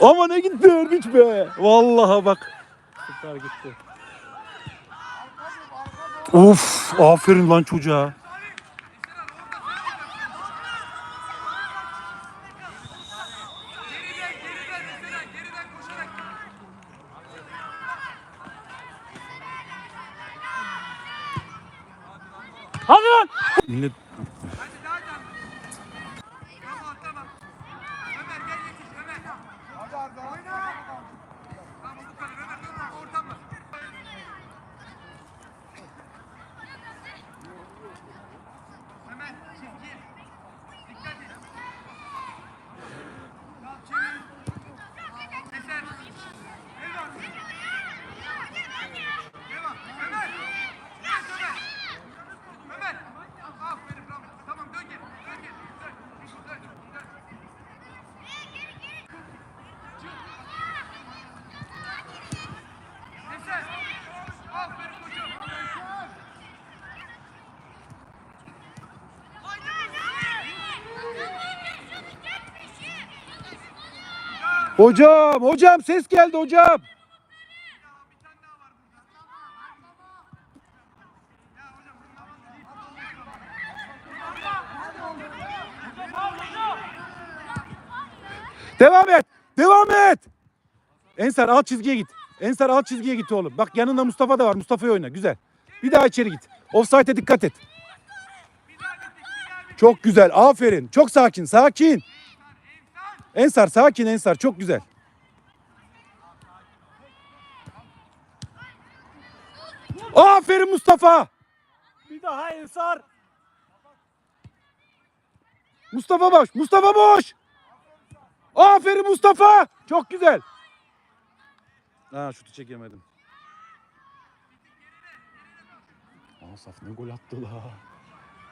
Ama ne gitti Ergiç be. Vallahi bak. Süper gitti. Of aferin lan çocuğa. Hadi lan. Millet Hocam, hocam ses geldi hocam. Devam et. Devam et. Ensar alt çizgiye git. Ensar alt çizgiye git oğlum. Bak yanında Mustafa da var. Mustafa'yı oyna. Güzel. Bir daha içeri git. Offside'e dikkat et. Çok güzel. Aferin. Çok sakin. Sakin. Ensar sakin Ensar. Çok güzel. Aferin Mustafa. Bir daha Ensar. Mustafa boş. Mustafa boş. Aferin Mustafa. Çok güzel. Ha şutu çekemedim. Asaf ne gol attı la.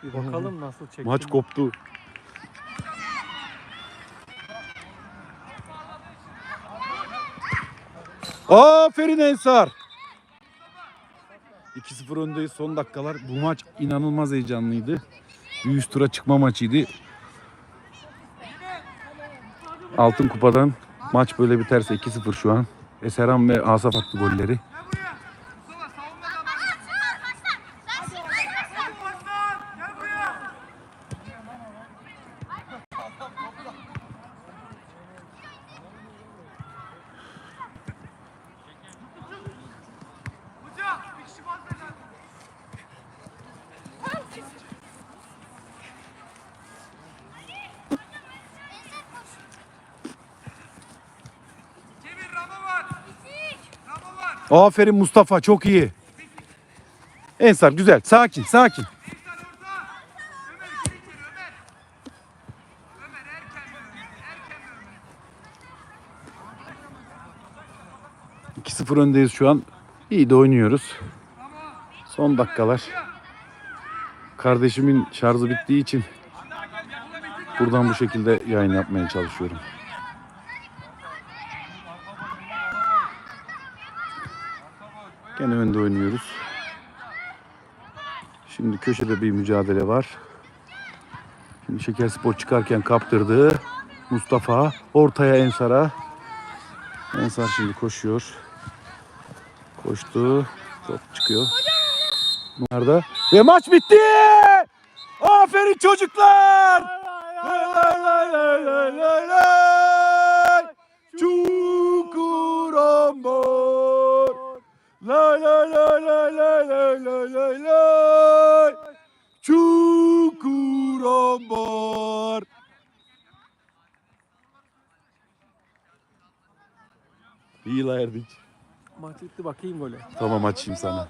Bir bakalım nasıl çekti. Maç koptu. Aferin Ensar. 2-0 öndeyiz son dakikalar. Bu maç inanılmaz heyecanlıydı. Bir üst tura çıkma maçıydı. Altın kupadan maç böyle biterse 2-0 şu an. Eserhan ve Asaf attı golleri. Çevir Ramo var. Ramo var. Aferin Mustafa çok iyi. Ensar güzel. Sakin sakin. 2-0 Ömer? öndeyiz şu an. İyi de oynuyoruz. Son dakikalar. Kardeşimin şarjı bittiği için buradan bu şekilde yayın yapmaya çalışıyorum. Gene önde oynuyoruz. Şimdi köşede bir mücadele var. Şimdi Şeker Spor çıkarken kaptırdı. Mustafa ortaya Ensar'a. Ensar şimdi koşuyor. Koştu. Top çıkıyor. Nerede? Ve maç bitti. Aferin çocuklar. Lay lay lay lay lay lay lay. Çukurambor. İyi la Erdinç. Maç bitti bakayım gole. Tamam açayım sana.